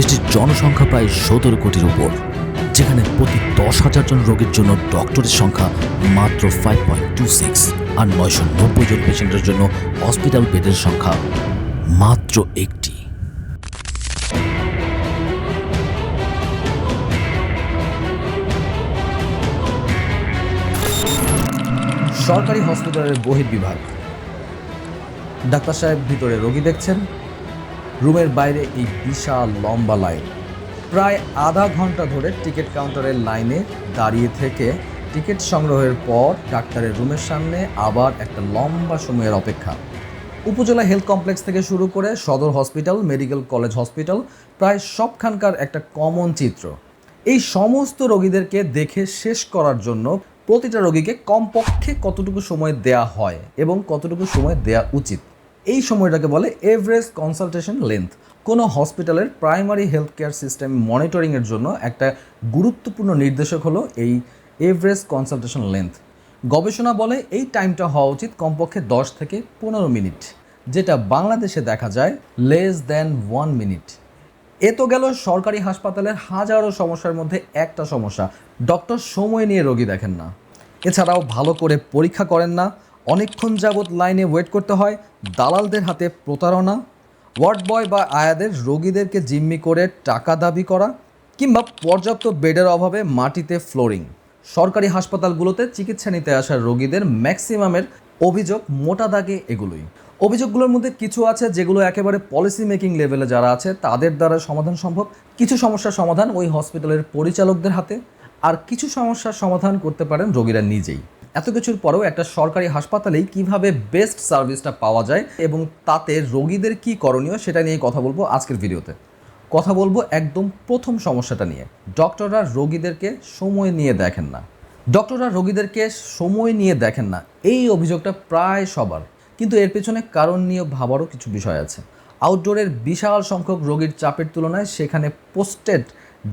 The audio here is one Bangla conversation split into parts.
দেশটির জনসংখ্যা প্রায় সতেরো কোটির উপর, যেখানে প্রতি দশ হাজার জন রোগীর জন্য ডক্টরের সংখ্যা মাত্র ফাইভ পয়েন্ট টু সিক্স আর নয়শো নব্বই জন পেশেন্টের জন্য হসপিটাল বেডের সংখ্যা মাত্র একটি। সরকারি হসপিটালের বহির্বিভাগ। ডাক্তার সাহেব ভিতরে রোগী দেখছেন। রুমের বাইরে এই বিশাল লম্বা লাইন। প্রায় আধা ঘণ্টা ধরে টিকিট কাউন্টারের লাইনে দাঁড়িয়ে থেকে টিকিট সংগ্রহের পর ডাক্তারের রুমের সামনে আবার একটা লম্বা সময়ের অপেক্ষা। উপজেলা হেলথ কমপ্লেক্স থেকে শুরু করে সদর হসপিটাল, মেডিকেল কলেজ হসপিটাল, প্রায় সবখানকার একটা কমন চিত্র। এই সমস্ত রোগীদেরকে দেখে শেষ করার জন্য প্রতিটা রোগীকে কমপক্ষে কতটুকু সময় দেয়া হয় এবং কতটুকু সময় দেয়া উচিত? এই সময়টাকে বলে এভারেজ কনসালটেশন লেন্থ কোনো হসপিটালের প্রাইমারি হেলথ কেয়ার সিস্টেম মনিটরিংয়ের জন্য একটা গুরুত্বপূর্ণ নির্দেশক হলো এই এভারেজ কনসালটেশন লেন্থ গবেষণা বলে এই টাইমটা হওয়া উচিত কমপক্ষে দশ থেকে পনেরো মিনিট, যেটা বাংলাদেশে দেখা যায় লেস দ্যান ওয়ান মিনিট এ তো গেল সরকারি হাসপাতালের হাজারো সমস্যার মধ্যে একটা সমস্যা। ডক্টর সময় নিয়ে রোগী দেখেন না। এছাড়াও ভালো করে পরীক্ষা করেন না। অনেকক্ষণ যাবৎ লাইনে ওয়েট করতে হয়, দালালদের হাতে প্রতারণা ওয়ার্ড বয় বা আয়াদের রোগীদেরকে জিম্মি করে টাকা দাবি করা, কিংবা পর্যাপ্ত বেডের অভাবে মাটিতে ফ্লোরিং। সরকারি হাসপাতালগুলোতে চিকিৎসা নিতে আসা রোগীদের ম্যাক্সিমামের অভিযোগ মোটা দাগে এগুলোই। অভিযোগগুলোর মধ্যে কিছু আছে যেগুলো একেবারে পলিসি মেকিং লেভেলে যারা আছে, তাদের দ্বারা সমাধান সম্ভব। কিছু সমস্যার সমাধান ওই হসপিটালের পরিচালকদের হাতে, আর কিছু সমস্যার সমাধান করতে পারেন রোগীরা নিজেই। এত কিছুর পরেও একটা সরকারি হাসপাতালেই কীভাবে বেস্ট সার্ভিসটা পাওয়া যায় এবং তাতে রোগীদের কি করণীয় সেটা নিয়ে কথা বলব আজকের ভিডিওতে। কথা বলব একদম প্রথম সমস্যাটা নিয়ে। ডক্টররা রোগীদেরকে সময় নিয়ে দেখেন না। ডক্টররা রোগীদেরকে সময় নিয়ে দেখেন না। এই অভিযোগটা প্রায় সবার। কিন্তু এর পেছনে কারণ নিয়ে ভাবারও কিছু বিষয় আছে। আউটডোরের বিশাল সংখ্যক রোগীর চাপের তুলনায় সেখানে পোস্টেড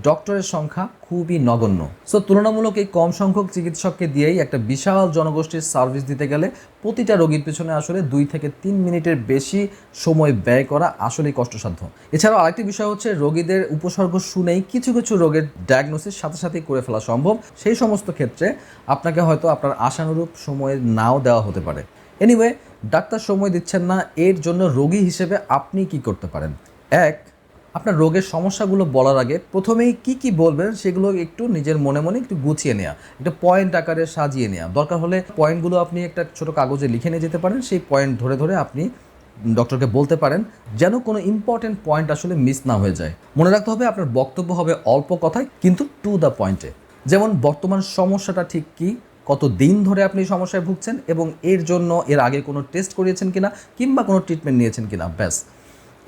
ডক্টরের সংখ্যা খুবই নগণ্য। সো তুলনামূলক এই কম সংখ্যক চিকিৎসককে দিয়েই একটা বিশাল জনগোষ্ঠীর সার্ভিস দিতে গেলে প্রতিটা রোগীর পেছনে আসলে দুই থেকে তিন মিনিটের বেশি সময় ব্যয় করা আসলেই কষ্টসাধ্য। এছাড়াও আরেকটি বিষয় হচ্ছে, রোগীদের উপসর্গ শুনেই কিছু কিছু রোগের ডায়াগনোসিস সাথে সাথেই করে ফেলা সম্ভব। সেই সমস্ত ক্ষেত্রে আপনাকে হয়তো আপনার আশানুরূপ সময় নাও দেওয়া হতে পারে। এনিওয়ে ডাক্তার সময় দিচ্ছেন না, এর জন্য রোগী হিসেবে আপনি কি করতে পারেন? এক আপনার রোগের সমস্যাগুলো বলার আগে প্রথমেই কি কি বলবেন সেগুলো একটু নিজের মনে মনে একটু গুছিয়ে নেওয়া একটা পয়েন্ট আকারে সাজিয়ে নেওয়া দরকার হলে পয়েন্টগুলো আপনি একটা ছোট কাগজে লিখে নিয়ে যেতে পারেন, সেই পয়েন্ট ধরে ধরে আপনি ডক্টরকে বলতে পারেন যেন কোনো ইম্পর্টেন্ট পয়েন্ট আসলে মিস না হয়ে যায়। মনে রাখতে হবে আপনার বক্তব্য হবে অল্প কথায়, কিন্তু টু দ্য পয়েন্টে যেমন বর্তমান সমস্যাটা ঠিক কী, কত দিন ধরে আপনি সমস্যায় ভুগছেন এবং এর জন্য এর আগে কোনো টেস্ট করিয়েছেন কিনা কিংবা কোনো ট্রিটমেন্ট নিয়েছেন কিনা, ব্যাস।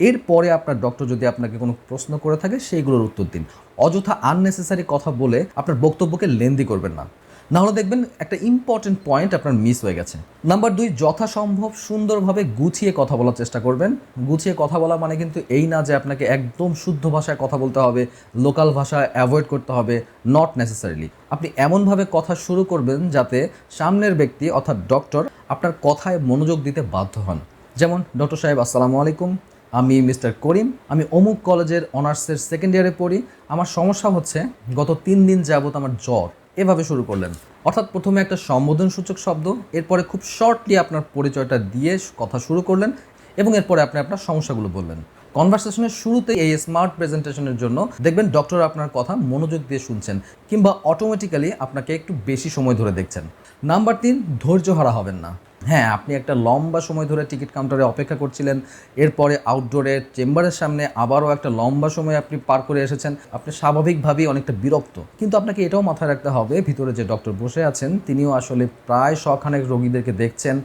এরপরে আপনার ডক্টর যদি আপনাকে কোনো প্রশ্ন করে থাকে, সেইগুলোর উত্তর দিন। অযথা আননেসেসারি কথা বলে আপনার বক্তব্যকে লেন্দি করবেন না। নাহলে দেখবেন একটা ইম্পর্টেন্ট পয়েন্ট আপনার মিস হয়ে গেছে। নাম্বার দুই, যথাসম্ভব সুন্দরভাবে গুছিয়ে কথা বলার চেষ্টা করবেন। গুছিয়ে কথা বলা মানে কিন্তু এই না যে আপনাকে একদম শুদ্ধ ভাষায় কথা বলতে হবে লোকাল ভাষা অ্যাভয়েড করতে হবে নট নেসেসারিলি আপনি এমনভাবে কথা শুরু করবেন যাতে সামনের ব্যক্তি অর্থাৎ ডক্টর আপনার কথায় মনোযোগ দিতে বাধ্য হন। যেমন ডক্টর সাহেব, আসসালামু আলাইকুম। আমি মিস্টার করিম, আমি অমুক কলেজের অনার্সের সেকেন্ড ইয়ারে পড়ি। আমার সমস্যা হচ্ছে, গত তিন দিন যাবত আমার জ্বর। এভাবে শুরু করলেন। অর্থাৎ প্রথমে একটা সম্বোধনসূচক শব্দ, এরপরে খুব শর্টলি আপনার পরিচয়টা দিয়ে কথা শুরু করলেন, এবং এরপরে আপনি আপনার সমস্যাগুলো বললেন। কনভারসেশনের শুরুতে এই স্মার্ট প্রেজেন্টেশনের জন্য দেখবেন ডক্টর আপনার কথা মনোযোগ দিয়ে শুনছেন, কিংবা অটোমেটিক্যালি আপনাকে একটু বেশি সময় ধরে দেখছেন। নাম্বার তিন, ধৈর্য হারা হবেন না। হ্যাঁ আপনি একটা লম্বা সময় ধরে টিকিট কাউন্টারে অপেক্ষা করছিলেন, এরপরে আউটডোরের চেম্বারের সামনে আবারও একটা লম্বা সময় আপনি পার করে এসেছেন। আপনি স্বাভাবিকভাবেই অনেকটা বিরক্ত। কিন্তু আপনাকে এটাও মাথায় রাখতে হবে, ভিতরে যে ডক্টর বসে আছেন, তিনিও আসলে প্রায় শখানেক রোগীদেরকে দেখছেন।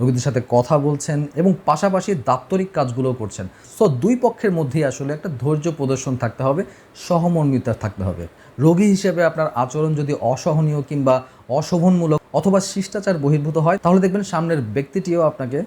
রোগীদের সাথে কথা বলছেন এবং পাশাপাশি দাপ্তরিক কাজগুলো করছেন। সো দুই পক্ষের মধ্যেই আসলে একটা ধৈর্য প্রদর্শন থাকতে হবে, সহমর্মিতা থাকতে হবে। রোগী হিসেবে আপনার আচরণ যদি অসহনীয় কিংবা অশোভনমূলক অথবা শিষ্টাচার বহির্ভূত হয়, তাহলে দেখবেন সামনের ব্যক্তিটিও আপনাকে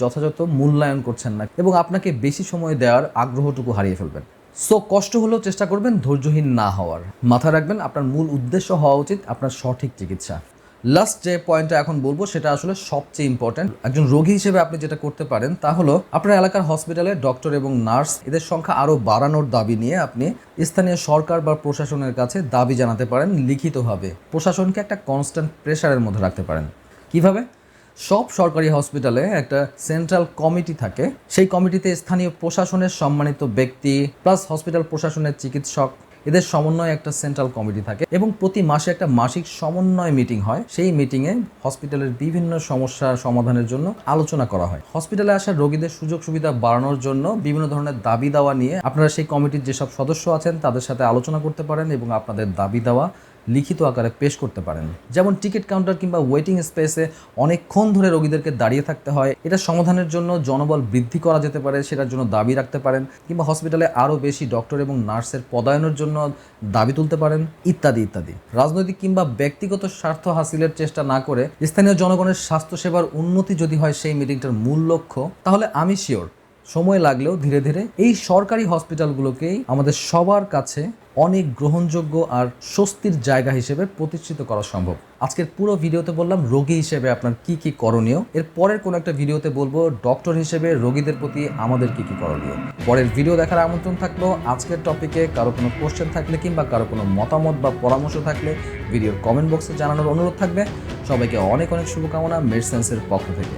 যথাযথ মূল্যায়ন করছেন না এবং আপনাকে বেশি সময় দেওয়ার আগ্রহটুকু হারিয়ে ফেলবেন। সো কষ্ট হলেও চেষ্টা করবেন ধৈর্যহীন না হওয়ার। মাথায় রাখবেন, আপনার মূল উদ্দেশ্য হওয়া উচিত আপনার সঠিক চিকিৎসা। লাস্ট যে পয়েন্টটা এখন বলব, সেটা আসলে সবচেয়ে ইম্পর্ট্যান্ট একজন রোগী হিসেবে আপনি যেটা করতে পারেন তা হলো, আপনার এলাকার হসপিটালে ডক্টর এবং নার্স এদের সংখ্যা আরও বাড়ানোর দাবি নিয়ে আপনি স্থানীয় সরকার বা প্রশাসনের কাছে দাবি জানাতে পারেন লিখিতভাবে। প্রশাসনকে একটা কনস্ট্যান্ট প্রেশারের মধ্যে রাখতে পারেন। কীভাবে? সব সরকারি হসপিটালে একটা সেন্ট্রাল কমিটি থাকে। সেই কমিটিতে স্থানীয় প্রশাসনের সম্মানিত ব্যক্তি প্লাস হসপিটাল প্রশাসনের চিকিৎসক এদের সমন্বয়ে একটা সেন্ট্রাল কমিটি থাকে এবং প্রতি মাসে একটা মাসিক সমন্বয় মিটিং হয়। সেই মিটিংয়ে হসপিটালের বিভিন্ন সমস্যা সমাধানের জন্য আলোচনা করা হয়। হসপিটালে আসা রোগীদের সুযোগ সুবিধা বাড়ানোর জন্য বিভিন্ন ধরনের দাবি দাওয়া নিয়ে আপনারা সেই কমিটির যেসব সদস্য আছেন, তাদের সাথে আলোচনা করতে পারেন এবং আপনাদের দাবি দাওয়া লিখিত আকারে পেশ করতে পারেন। যেমন টিকিট কাউন্টার কিংবা ওয়েটিং স্পেসে অনেকক্ষণ ধরে রোগীদেরকে দাঁড়িয়ে থাকতে হয়। এটা সমাধানের জন্য জনবল বৃদ্ধি করা যেতে পারে, সেটার জন্য দাবি রাখতে পারেন কিংবা হসপিটালে আরও বেশি ডক্টর এবং নার্সের পদায়নের জন্য দাবি তুলতে পারেন, ইত্যাদি ইত্যাদি। রাজনৈতিক কিংবা ব্যক্তিগত স্বার্থ হাসিলের চেষ্টা না করে স্থানীয় জনগণের স্বাস্থ্যসেবার উন্নতি যদি হয় সেই মিটিংটার মূল লক্ষ্য, তাহলে আমি শিওর সময় লাগলেও ধীরে ধীরে এই সরকারি হসপিটালগুলোকেই আমাদের সবার কাছে অনেক গ্রহণযোগ্য আর স্বস্তির জায়গা হিসেবে প্রতিষ্ঠিত করা সম্ভব। আজকের পুরো ভিডিওতে বললাম, রোগী হিসেবে আপনার কি কি করণীয়? এর পরের কোনো একটা ভিডিওতে বলব, ডক্টর হিসেবে রোগীদের প্রতি আমাদের কি কি করণীয়? পরের ভিডিও দেখার আমন্ত্রণ থাকল, আজকের টপিকে কারও কোনো কোশ্চেন থাকলে কিংবা কারও কোনো মতামত বা পরামর্শ থাকলে ভিডিওর কমেন্ট বক্সে জানানোর অনুরোধ থাকবে। সবাইকে অনেক অনেক শুভকামনা মেডসেন্সের পক্ষ থেকে।